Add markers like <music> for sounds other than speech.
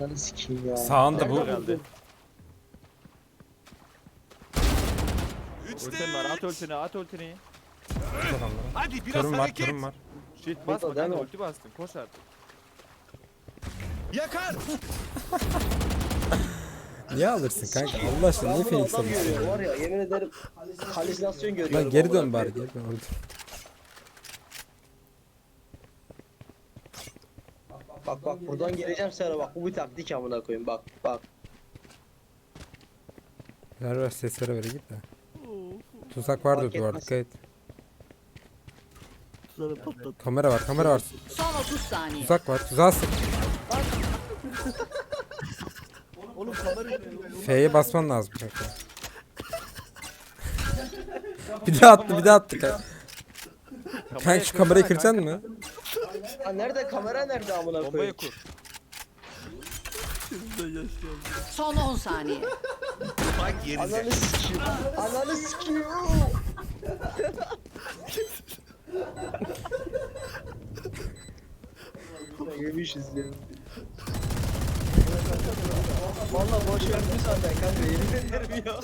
Ananı sikeyim ya. Sağında bu. Herhalde. Ultin var at ultini at. Adamlara. Hadi biraz Körüm var, hareket. körüm var. Shit basma değil kanka mi? ulti bastın koş artık. Yakar. <laughs> Niye alırsın kanka? Allah aşkına niye Phoenix adam alıyorsun? görüyorum var ya yemin ederim halüsinasyon görüyorum. Lan geri dön bari geri dön orada. Bak bak buradan geleceğim sana bak bu bir taktik amına koyayım bak bak. Ver ver ses vere vere git de. Tuzak vardır Fark duvarda etmez. dikkat et. Kamera var kamera var. Son 30 saniye. Tuzak var tuzağa sık. Oğlum kamerayı F'ye basman lazım kanka. bir daha attı bir daha attı kanka. Kanka şu kamerayı kıracaksın mı? Ha nerede kamera nerede amına Bombayı koyayım? kur. Son 10 saniye. Bak yerinde. Ananı sikeyim. Ananı sikeyim. Yemişiz ya. Valla boş ver bu zaten kanka yemin ederim ya.